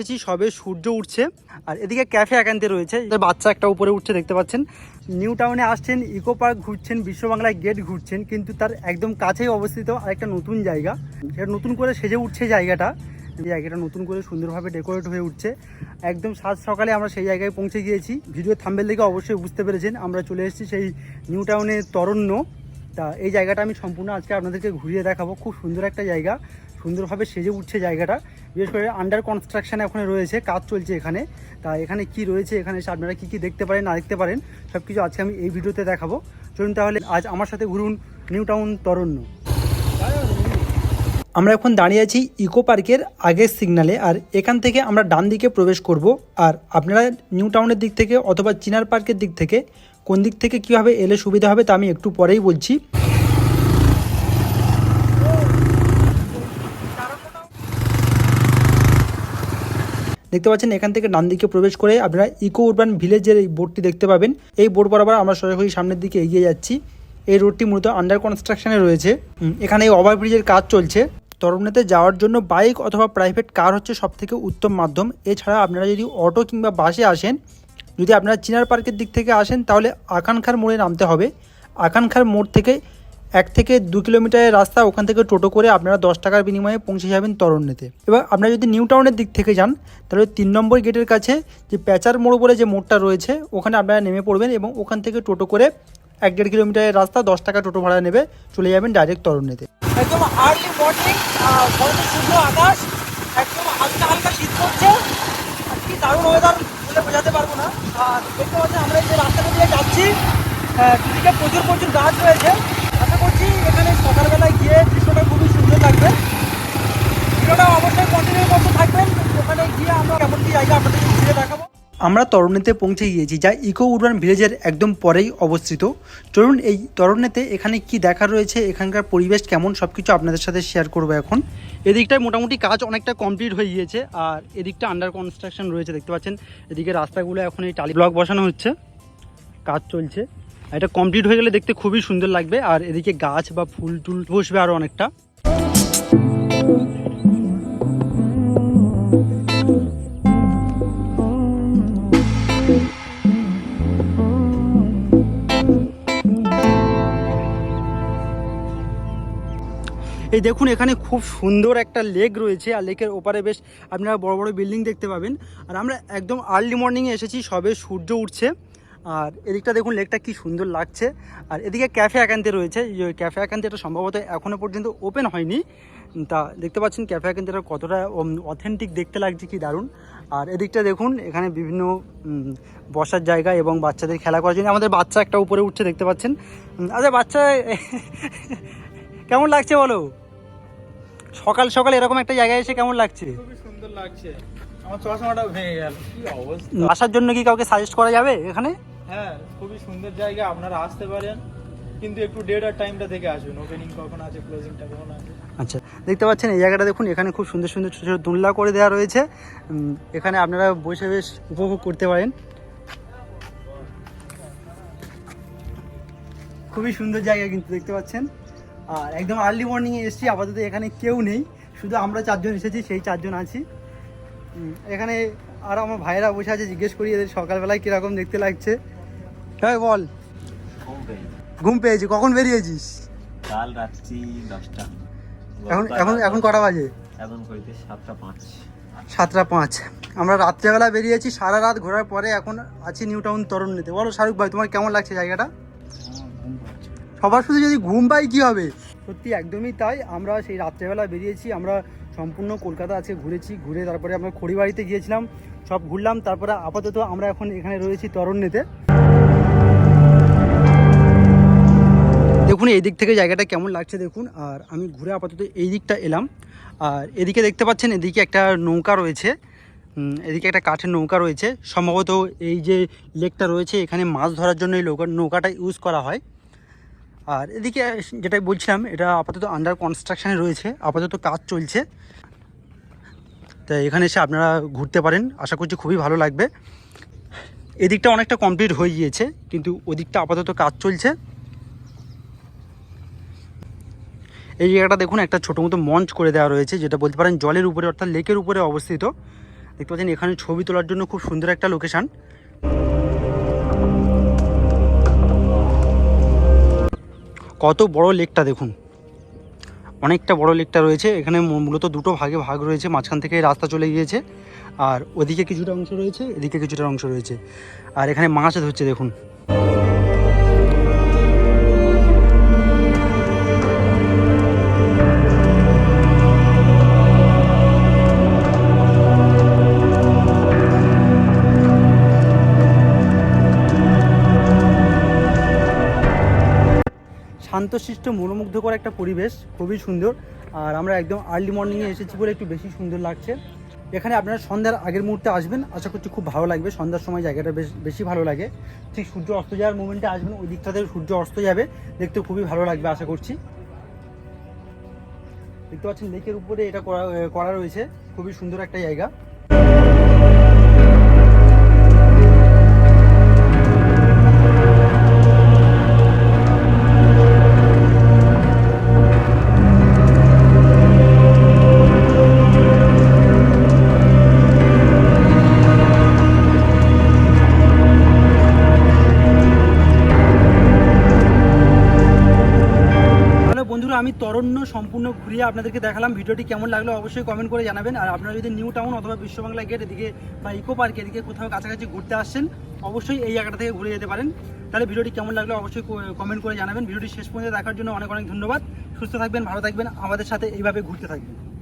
দেখছি, সবে সূর্য উঠছে। আর এদিকে ক্যাফে একান্তে রয়েছে। বাচ্চা একটা উপরে উঠছে, দেখতে পাচ্ছেন। নিউ টাউনে আসছেন ইকো পার্ক ঘুরছেন বিশ্ব বাংলায় গেট ঘুরছেন, কিন্তু তার একদম কাছেই অবস্থিত আরেকটা নতুন জায়গা। সেটা নতুন করে সেজে উঠছে জায়গাটা। জায়গাটা নতুন করে সুন্দরভাবে ডেকোরেট হয়ে উঠছে। একদম সাত সকালে আমরা সেই জায়গায় পৌঁছে গিয়েছি। ভিডিও থাম্বেল দেখে অবশ্যই বুঝতে পেরেছেন। আমরা চলে এসেছি সেই নিউ টাউনের তরণ্য। তা এই জায়গাটা আমি সম্পূর্ণ আজকে আপনাদেরকে ঘুরিয়ে দেখাবো। খুব সুন্দর একটা জায়গা। সুন্দরভাবে সেজে উঠছে জায়গাটা। বিশেষ করে আন্ডার কনস্ট্রাকশন এখন রয়েছে, কাজ চলছে এখানে। তা এখানে কি রয়েছে, এখানে এসে আপনারা কী কী দেখতে পারেন, না দেখতে পারেন সব কিছু আজকে আমি এই ভিডিওতে দেখাবো। চলুন তাহলে আজ আমার সাথে ঘুরুন নিউ টাউন তরণ্য। আমরা এখন দাঁড়িয়ে আছি ইকো পার্কের আগের সিগনালে, আর এখান থেকে আমরা ডান দিকে প্রবেশ করব। আর আপনারা নিউ টাউনের দিক থেকে অথবা চিনার পার্কের দিক থেকে কোন দিক থেকে কীভাবে এলে সুবিধা হবে তা আমি একটু পরেই বলছি। দেখতে পাচ্ছেন, এখান থেকে ডান দিকে প্রবেশ করে আপনারা ইকো উরবান ভিলেজের এই বোর্ডটি দেখতে পাবেন। এই বোর্ড বরাবর আমরা সরাসরি সামনের দিকে এগিয়ে যাচ্ছি। এই রোডটি মূলত আন্ডার কনস্ট্রাকশনে রয়েছে। এখানে এই ওভারব্রিজের কাজ চলছে। তরুণেতে যাওয়ার জন্য বাইক অথবা প্রাইভেট কার হচ্ছে সব থেকে উত্তম মাধ্যম। এছাড়া আপনারা যদি অটো কিংবা বাসে আসেন, যদি আপনারা চিনার পার্কের দিক থেকে আসেন, তাহলে আকানখার মোড়ে নামতে হবে। আকানখার মোড় থেকে এক থেকে দু কিলোমিটারের রাস্তা ওখান থেকে টোটো করে আপনারা দশ টাকার বিনিময়ে পৌঁছে যাবেন তরণ্যেতে এবার আপনারা যদি নিউ টাউনের দিক থেকে যান, তাহলে তিন নম্বর গেটের কাছে যে প্যাচার মোড় বলে যে মোড়টা রয়েছে, ওখানে আপনারা নেমে পড়বেন এবং ওখান থেকে টোটো করে এক দেড় কিলোমিটারের রাস্তা দশ টাকা টোটো ভাড়া নেবে, চলে যাবেন ডাইরেক্ট তরণ্যেতে একদম আর্লি মর্নিং শুকনো আকাশ, একদম হালকা হালকা শীত আর কি দারুণ ওয়েদার বলে বোঝাতে পারব না। আর দেখতে পাচ্ছেন আমরা যে রাস্তাটা দিয়ে যাচ্ছি দুদিকে প্রচুর প্রচুর গাছ রয়েছে। করছি। এখানে সকালবেলায় গিয়ে দৃশ্যটা খুবই সুন্দর লাগবে। ভিডিওটা অবশ্যই কন্টিনিউ করতে থাকবেন। ওখানে গিয়ে আমরা কেমন কি জায়গা আপনাদের ঘুরে দেখাবো। আমরা তরুণীতে পৌঁছে গিয়েছি যা ইকো উডান ভিলেজের একদম পরেই অবস্থিত। চলুন এই তরুণীতে এখানে কি দেখা রয়েছে এখানকার পরিবেশ কেমন সব কিছু আপনাদের সাথে শেয়ার করব এখন। এদিকটায় মোটামুটি কাজ অনেকটা কমপ্লিট হয়ে গিয়েছে আর এদিকটা আন্ডার কনস্ট্রাকশন রয়েছে দেখতে পাচ্ছেন। এদিকে রাস্তাগুলো এখন এই টালি ব্লক বসানো হচ্ছে। কাজ চলছে। এটা কমপ্লিট হয়ে গেলে দেখতে খুবই সুন্দর লাগবে। আর এদিকে গাছ বা ফুল টুল বসবে আরও অনেকটা। এই দেখুন, এখানে খুব সুন্দর একটা লেক রয়েছে। আর লেকের ওপারে বেশ আপনারা বড় বড় বিল্ডিং দেখতে পাবেন। আর আমরা একদম আর্লি মর্নিংয়ে এসেছি, সবে সূর্য উঠছে। আর এদিকটা দেখুন লেকটা কি সুন্দর লাগছে। আর এদিকে ক্যাফে একান্তে রয়েছে। এই ক্যাফে একান্তে এটা সম্ভবত এখনও পর্যন্ত ওপেন হয়নি। তা দেখতে পাচ্ছেন ক্যাফে একান্তেটা কতটা অথেন্টিক দেখতে লাগছে কি দারুণ। আর এদিকটা দেখুন এখানে বিভিন্ন বসার জায়গা এবং বাচ্চাদের খেলা করার জন্য আমাদের বাচ্চা একটা উপরে উঠছে দেখতে পাচ্ছেন। আচ্ছা বাচ্চা কেমন লাগছে বলো? সকাল সকাল এরকম একটা জায়গায় এসে কেমন লাগছে? খুবই সুন্দর লাগছে। আমার চশমাটা ভেঙে গেল। কি অবস্থা? আসার জন্য কি কাউকে সাজেস্ট করা যাবে এখানে? হ্যাঁ খুবই সুন্দর জায়গা, আপনারা আসতে পারেন। কিন্তু একটু ডেট আর টাইমটা দেখে আসবেন ওপেনিং কখন আছে ক্লোজিংটা কখন আছে। আচ্ছা দেখতে পাচ্ছেন এই জায়গাটা দেখুন, এখানে খুব সুন্দর সুন্দর ছোটো ছোটো দোলনা করে দেওয়া রয়েছে। এখানে আপনারা বসে বেশ উপভোগ করতে পারেন। খুবই সুন্দর জায়গা কিন্তু দেখতে পাচ্ছেন। আর একদম আর্লি মর্নিংয়ে এসেছি, আপাতত এখানে কেউ নেই। শুধু আমরা চারজন এসেছি, সেই চারজন আছি। এখানে আর আমার ভাইয়েরা বসে আছে, জিজ্ঞেস করি এদের সকালবেলায় কীরকম দেখতে লাগছে। হ্যাঁ বল। ঘুম পেয়েছি কখন বেরিয়েছিস? কাল রাত্রি দশটা। এখন এখন এখন কটা বাজে? এখন করিতে সাতটা পাঁচ। সাতটা পাঁচ। আমরা রাত্রেবেলা বেরিয়েছি সারা রাত ঘোরার পরে এখন আছি নিউ টাউন তরুণীতে। বলো শাহরুখ ভাই তোমার কেমন লাগছে জায়গাটা? সবার শুধু যদি ঘুম পাই কি হবে? সত্যি একদমই তাই। আমরা সেই রাত্রেবেলা বেরিয়েছি আমরা সম্পূর্ণ কলকাতা আজকে ঘুরেছি ঘুরে তারপরে আমরা খড়িবাড়িতে গিয়েছিলাম সব ঘুরলাম তারপরে আপাতত আমরা এখন এখানে রয়েছি তরুণীতে। দেখুন, এই দিক থেকে জায়গাটা কেমন লাগছে দেখুন। আর আমি ঘুরে আপাতত এই দিকটা এলাম। আর এদিকে দেখতে পাচ্ছেন, এদিকে একটা নৌকা রয়েছে। এদিকে একটা কাঠের নৌকা রয়েছে। সম্ভবত এই যে লেকটা রয়েছে, এখানে মাছ ধরার জন্য এই নৌকা নৌকাটা ইউজ করা হয়। আর এদিকে যেটা বলছিলাম, এটা আপাতত আন্ডার কনস্ট্রাকশানে রয়েছে। আপাতত কাজ চলছে। তো এখানে এসে আপনারা ঘুরতে পারেন। আশা করছি খুবই ভালো লাগবে। এদিকটা অনেকটা কমপ্লিট হয়ে গিয়েছে, কিন্তু ওদিকটা আপাতত কাজ চলছে। এই জায়গাটা দেখুন, একটা ছোটো মতো মঞ্চ করে দেওয়া রয়েছে, যেটা বলতে পারেন জলের উপরে, অর্থাৎ লেকের উপরে অবস্থিত। দেখতে পাচ্ছেন, এখানে ছবি তোলার জন্য খুব সুন্দর একটা লোকেশান কত বড় লেকটা দেখুন। অনেকটা বড় লেকটা রয়েছে, এখানে মূলত দুটো ভাগে ভাগ রয়েছে, মাঝখান থেকে রাস্তা চলে গিয়েছে, আর ওদিকে কিছুটা অংশ রয়েছে, এদিকে কিছুটা অংশ রয়েছে। আর এখানে মাছ ধরছে, দেখুন। শান্তশিষ্ট, মনোমুগ্ধকর একটা পরিবেশ, খুবই সুন্দর। আর আমরা একদম আর্লি মর্নিংয়ে এসেছি বলে একটু বেশি সুন্দর লাগছে। এখানে আপনারা সন্ধ্যার আগের মুহূর্তে আসবেন, আশা করছি খুব ভালো লাগবে। সন্ধ্যার সময় জায়গাটা বেশ, বেশি ভালো লাগে। ঠিক সূর্য অস্ত যাওয়ার মুমেন্টে আসবেন, ওই দিকটাতে সূর্য অস্ত যাবে, দেখতে খুবই ভালো লাগবে, আশা করছি। দেখতে পাচ্ছেন, লেকের উপরে এটা করা করা রয়েছে। খুবই সুন্দর একটা জায়গা। আমি তরণ্য সম্পূর্ণ ঘুরিয়ে আপনাদেরকে দেখালাম। ভিডিওটি কেমন লাগল অবশ্যই কমেন্ট করে জানাবেন। আর আপনারা যদি নিউ টাউন অথবা বিশ্ববাংলা গেট এদিকে বা ইকো পার্ক এদিকে কোথাও কাছাকাছি ঘুরতে আসছেন অবশ্যই এই জায়গাটা থেকে ঘুরে যেতে পারেন। তাহলে ভিডিওটি কেমন লাগল অবশ্যই কমেন্ট করে জানাবেন। ভিডিওটি শেষ পর্যন্ত দেখার জন্য অনেক অনেক ধন্যবাদ। সুস্থ থাকবেন, ভালো থাকবেন। আমাদের সাথে এইভাবে ঘুরতে থাকবেন।